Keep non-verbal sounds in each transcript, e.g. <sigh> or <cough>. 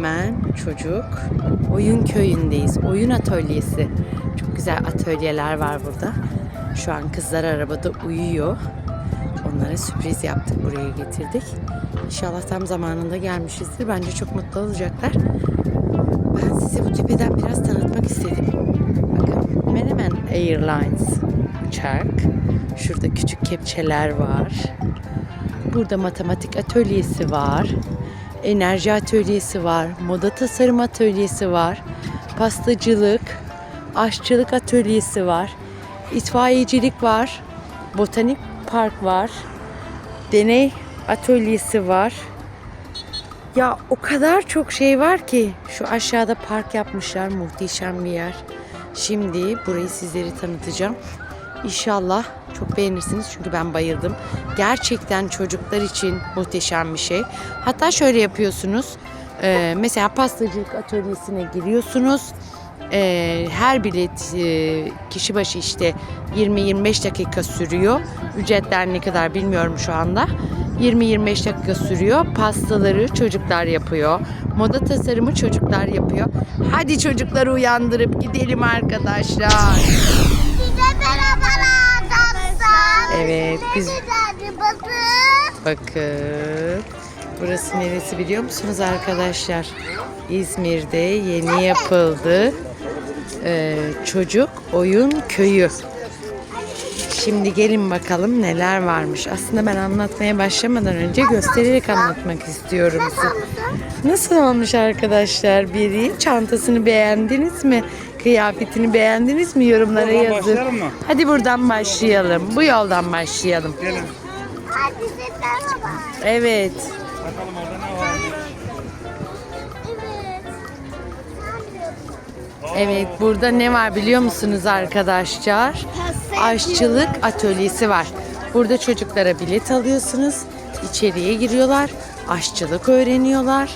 Menemen Çocuk Oyun Köyü'ndeyiz. Oyun atölyesi. Çok güzel atölyeler var burada. Şu an kızlar arabada uyuyor. Onlara sürpriz yaptık, buraya getirdik. İnşallah tam zamanında gelmişizdir. Bence çok mutlu olacaklar. Ben size bu tepeden biraz tanıtmak istedim. Bakın Menemen Airlines uçak. Şurada küçük kepçeler var. Burada matematik atölyesi var. Enerji atölyesi var. Moda tasarım atölyesi var. Pastacılık, aşçılık atölyesi var. İtfaiyecilik var. Botanik park var. Deney atölyesi var. Ya o kadar çok şey var ki şu aşağıda park yapmışlar muhteşem bir yer. Şimdi burayı sizlere tanıtacağım. İnşallah çok beğenirsiniz çünkü ben bayıldım. Gerçekten çocuklar için muhteşem bir şey. Hatta şöyle yapıyorsunuz. Ee, mesela pastacılık atölyesine giriyorsunuz. Ee, her bilet e, kişi başı işte 20-25 dakika sürüyor. Ücretler ne kadar bilmiyorum şu anda. 20-25 dakika sürüyor. Pastaları çocuklar yapıyor. Moda tasarımı çocuklar yapıyor. Hadi çocukları uyandırıp gidelim arkadaşlar. Size. Evet, biz-. Bakın. Burası neresi biliyor musunuz arkadaşlar? İzmir'de yeni yapıldı. Ee, çocuk oyun köyü. Şimdi gelin bakalım neler varmış. Aslında ben anlatmaya başlamadan önce göstererek anlatmak istiyorum size. Nasıl olmuş arkadaşlar? Biri çantasını beğendiniz mi? Kıyafetini beğendiniz mi? Yorumlara Buradan yazın. başlayalım mı? Hadi buradan başlayalım. Bu yoldan başlayalım. Gelin. Evet. Bakalım orada ne var. Evet. Evet burada ne var biliyor musunuz arkadaşlar? Aşçılık atölyesi var. Burada çocuklara bilet alıyorsunuz. İçeriye giriyorlar. Aşçılık öğreniyorlar.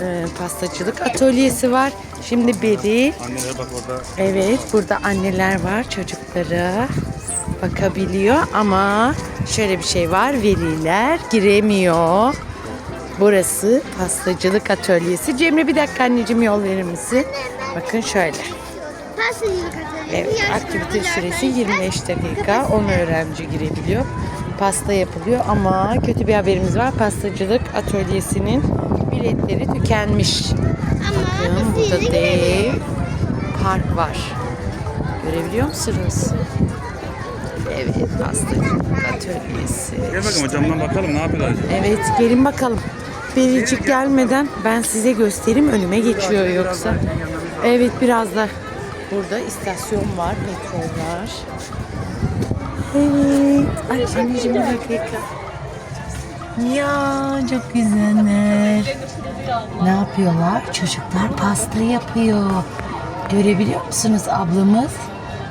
Ee, pastacılık atölyesi var. Şimdi Beril Anneler bak orada. Evet, burada anneler var çocuklara bakabiliyor ama şöyle bir şey var, veliler giremiyor. Burası pastacılık atölyesi. Cemre bir dakika anneciğim yol verir misin? Bakın şöyle. Pastacılık atölyesi. Evet, aktivite süresi 25 dakika. 10 öğrenci girebiliyor. Pasta yapılıyor ama kötü bir haberimiz var. Pastacılık atölyesinin biletleri tükenmiş. Ama Bakın burada dev park var. Görebiliyor musunuz? Evet, pastacılık atölyesi. Gel bakalım camdan bakalım ne yapıyorlar acaba. Evet, gelin bakalım. Biricik gelmeden ben size göstereyim önüme geçiyor yoksa. Evet, biraz da burada istasyon var, metro var. Evet, ay anneciğim bir dakika. Ya çok güzeller. Ne yapıyorlar? Çocuklar pasta yapıyor. Görebiliyor musunuz ablamız?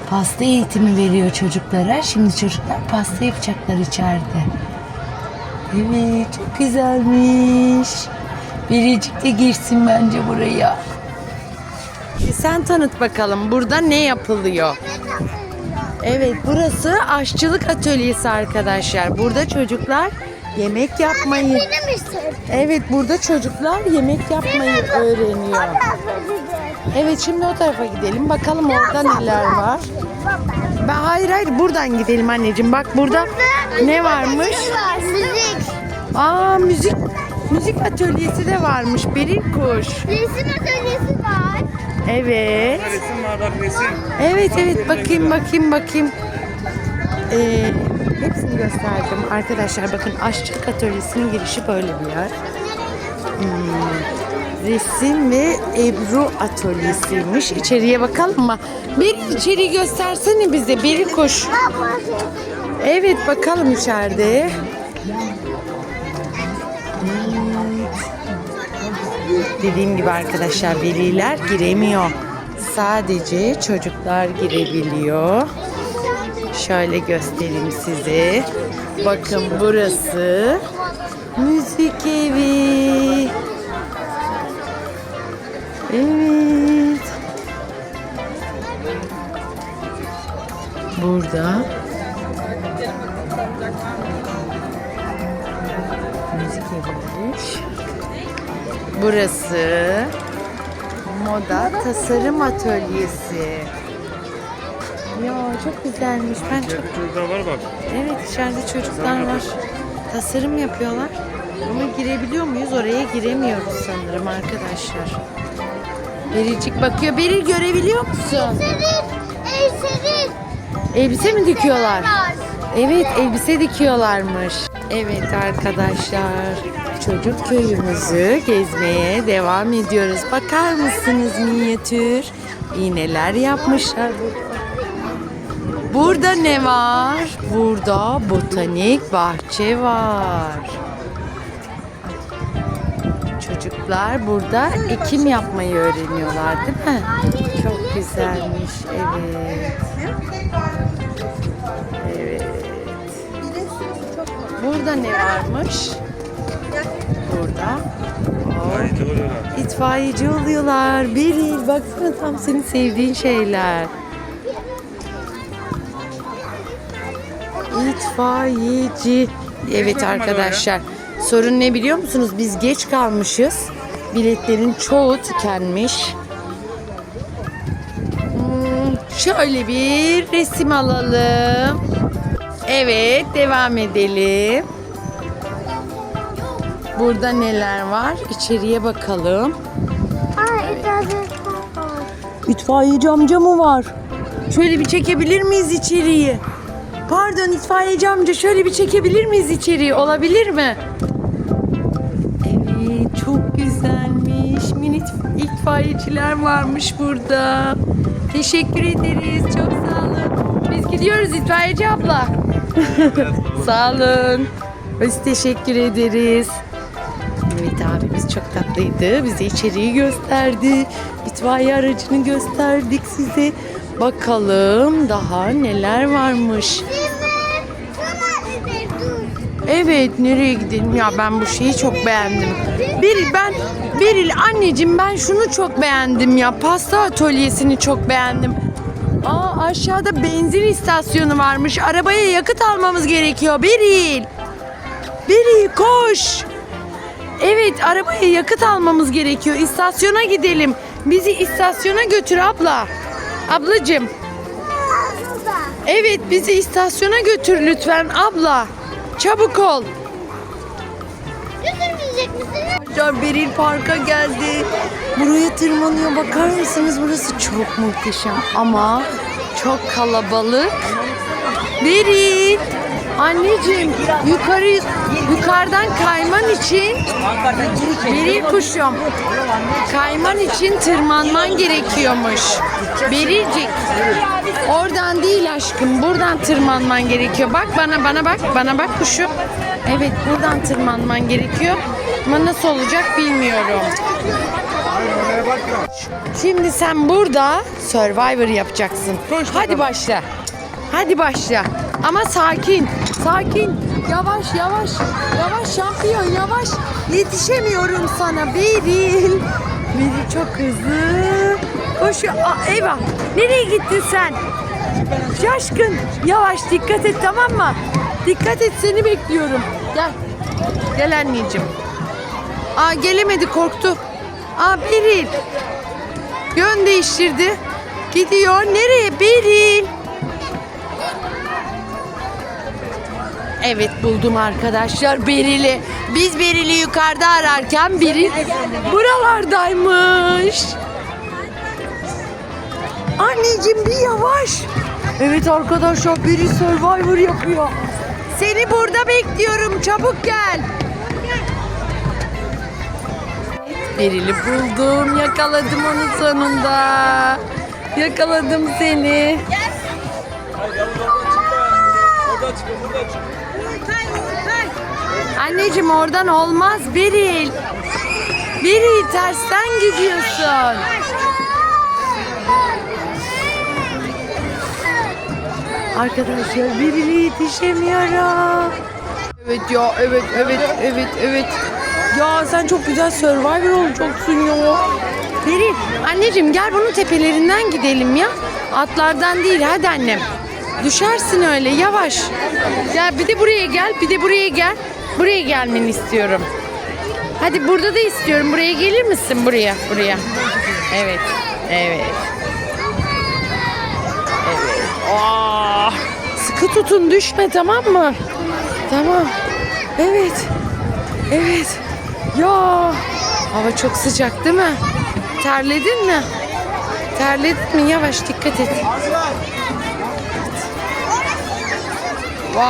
Pasta eğitimi veriyor çocuklara. Şimdi çocuklar pasta yapacaklar içeride. Evet çok güzelmiş. Biricik de girsin bence buraya. E, Sen tanıt bakalım burada ne yapılıyor? Evet burası aşçılık atölyesi arkadaşlar. Burada çocuklar yemek yapmayı. Evet burada çocuklar yemek yapmayı öğreniyor. Evet şimdi o tarafa gidelim. Bakalım orada neler var. Ben hayır hayır buradan gidelim anneciğim. Bak burada ne varmış? Var, müzik. Aa müzik müzik atölyesi de varmış. Beril kuş. Resim atölyesi var. Evet. Resim var bak resim. Evet evet bakayım bakayım bakayım. Ee, hepsini gösterdim. Arkadaşlar bakın aşçılık atölyesinin girişi böyle bir yer. Hmm, resim ve Ebru atölyesiymiş. İçeriye bakalım mı? Bir içeriği göstersene bize. Biri koş. Evet bakalım içeride. Dediğim gibi arkadaşlar veliler giremiyor. Sadece çocuklar girebiliyor. Şöyle göstereyim size. Bakın burası müzik evi. Evet. Burada müzik eviymiş. Burası moda tasarım atölyesi. Ya çok güzelmiş. Ben çok Şurada var bak. Evet içeride çocuklar var. Tasarım yapıyorlar. Ama girebiliyor muyuz? Oraya giremiyoruz sanırım arkadaşlar. Bericik bakıyor. Beril görebiliyor musun? Senin. Elbise mi dikiyorlar? Evet elbise dikiyorlarmış. Evet arkadaşlar çocuk köyümüzü gezmeye devam ediyoruz. Bakar mısınız minyatür? İğneler yapmışlar burada. Burada ne var? Burada botanik bahçe var. Çocuklar burada ekim yapmayı öğreniyorlar değil mi? Çok güzelmiş. Evet. Evet. Burada ne varmış? Burada. Oluyorlar. İtfaiyeci oluyorlar. Beril baksana tam senin sevdiğin şeyler. İtfaiyeci. Evet arkadaşlar. Sorun ne biliyor musunuz? Biz geç kalmışız. Biletlerin çoğu tükenmiş. Hmm, şöyle bir resim alalım. Evet, devam edelim. Burada neler var? İçeriye bakalım. Var. İtfaiyeci amca mı var? Şöyle bir çekebilir miyiz içeriği? Pardon itfaiyeci amca şöyle bir çekebilir miyiz içeriği? Olabilir mi? Evet çok güzelmiş. Mini itfaiyeciler varmış burada. Teşekkür ederiz. Çok sağ olun. Biz gidiyoruz itfaiyeci abla. <laughs> sağ olun. Biz teşekkür ederiz. Evet abimiz çok tatlıydı. Bize içeriği gösterdi. İtfaiye aracını gösterdik size. Bakalım daha neler varmış. Bir. Evet nereye gidelim ya ben bu şeyi çok beğendim. Beril ben Beril anneciğim ben şunu çok beğendim ya. Pasta atölyesini çok beğendim. Aa aşağıda benzin istasyonu varmış. Arabaya yakıt almamız gerekiyor. Beril. Beril koş. Evet arabaya yakıt almamız gerekiyor. İstasyona gidelim. Bizi istasyona götür abla. Ablacığım. Evet bizi istasyona götür lütfen abla. Çabuk ol. Götürmeyecek misiniz? Arkadaşlar Beril Park'a geldi. Buraya tırmanıyor. Bakar mısınız? Burası çok muhteşem ama çok kalabalık. Beril. Anneciğim yukarı yukarıdan kayman için Beril kuşum kayman için tırmanman gerekiyormuş. Berilcik oradan değil aşkım buradan tırmanman gerekiyor. Bak bana bana bak bana bak kuşum. Evet buradan tırmanman gerekiyor. Ama nasıl olacak bilmiyorum. Şimdi sen burada Survivor yapacaksın. Hadi başla. Hadi başla. Ama sakin. Sakin. Yavaş yavaş. Yavaş şampiyon yavaş. Yetişemiyorum sana Beril. Beril çok hızlı. Koşuyor. Aa, eyvah. Nereye gittin sen? Şaşkın. Yavaş dikkat et tamam mı? Dikkat et seni bekliyorum. Gel. Gel anneciğim. Aa gelemedi korktu. Aa Beril. Yön değiştirdi. Gidiyor. Nereye? Beril. Evet buldum arkadaşlar Beril'i. Biz Beril'i yukarıda ararken Beril buralardaymış. Anneciğim bir yavaş. Evet arkadaşlar Beril Survivor yapıyor. Seni burada bekliyorum. Çabuk gel. Beril'i buldum. Yakaladım onu sonunda. Yakaladım seni. Anneciğim oradan olmaz Beril. Beril tersten gidiyorsun. Arkadaşlar Beril'e yetişemiyorum. Evet ya evet evet evet evet. Ya sen çok güzel Survivor olacaksın ya. Beril anneciğim gel bunun tepelerinden gidelim ya. Atlardan değil hadi annem. Düşersin öyle yavaş. Ya bir de buraya gel bir de buraya gel. Buraya gelmeni istiyorum. Hadi burada da istiyorum. Buraya gelir misin? Buraya, buraya. Evet, evet. Evet. Aa, sıkı tutun düşme tamam mı? Tamam. Evet. Evet. Ya hava çok sıcak değil mi? Terledin mi? Terledin mi? Yavaş dikkat et. Wow.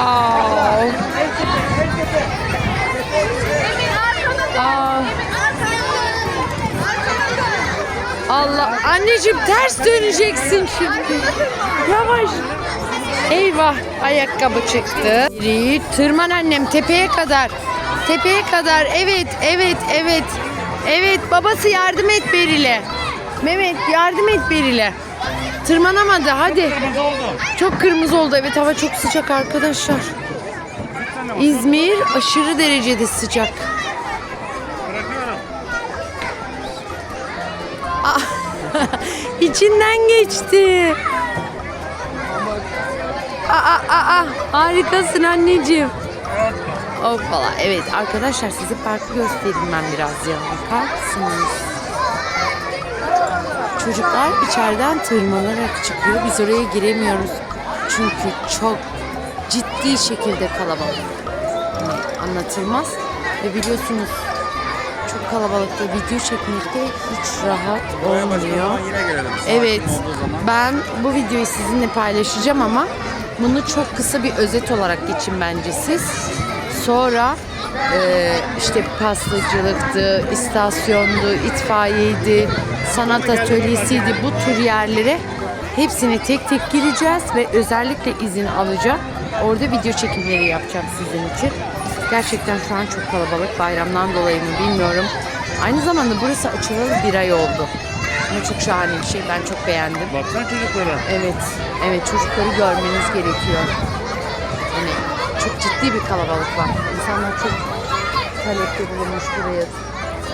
Aa, Allah. Anneciğim ters döneceksin şimdi. Yavaş. Eyvah. Ayakkabı çıktı. Biri, Tırman annem tepeye kadar. Tepeye kadar. Evet, evet, evet. Evet babası yardım et Beril'e. Mehmet yardım et Beril'e. Tırmanamadı hadi. Kırmızı oldu. Çok kırmızı oldu. Evet hava çok sıcak arkadaşlar. İzmir aşırı derecede sıcak. Bırakıyorum. <laughs> İçinden geçti. Aa, aa, aa, harikasın anneciğim. Hoppala. Evet arkadaşlar size parkı göstereyim ben biraz ya. Bakar mısınız? Çocuklar içeriden tırmanarak çıkıyor. Biz oraya giremiyoruz. Çünkü çok ciddi şekilde kalabalık. Yani anlatılmaz. Ve biliyorsunuz çok kalabalıkta video çekmekte hiç rahat olmuyor. Evet. Ben bu videoyu sizinle paylaşacağım ama bunu çok kısa bir özet olarak geçin bence siz. Sonra e, işte pastacılıktı, istasyondu, itfaiyeydi, sanat atölyesiydi bu tür yerlere hepsine tek tek gireceğiz ve özellikle izin alacağım. Orada video çekimleri yapacağım sizin için. Gerçekten şu an çok kalabalık. Bayramdan dolayı mı bilmiyorum. Aynı zamanda burası açılalı bir ay oldu. Ama çok şahane bir şey. Ben çok beğendim. Baksana çocuklara. Evet, evet çocukları görmeniz gerekiyor. Ciddi bir kalabalık var. İnsanlar çok talepte bulunmuş buraya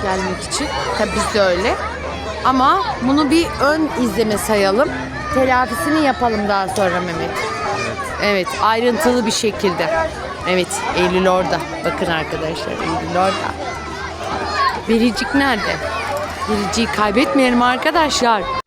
gelmek için. Tabii biz de öyle. Ama bunu bir ön izleme sayalım. Telafisini yapalım daha sonra Mehmet. Evet, ayrıntılı bir şekilde. Evet, Eylül orada. Bakın arkadaşlar, Eylül orada. Biricik nerede? Biricik'i kaybetmeyelim arkadaşlar.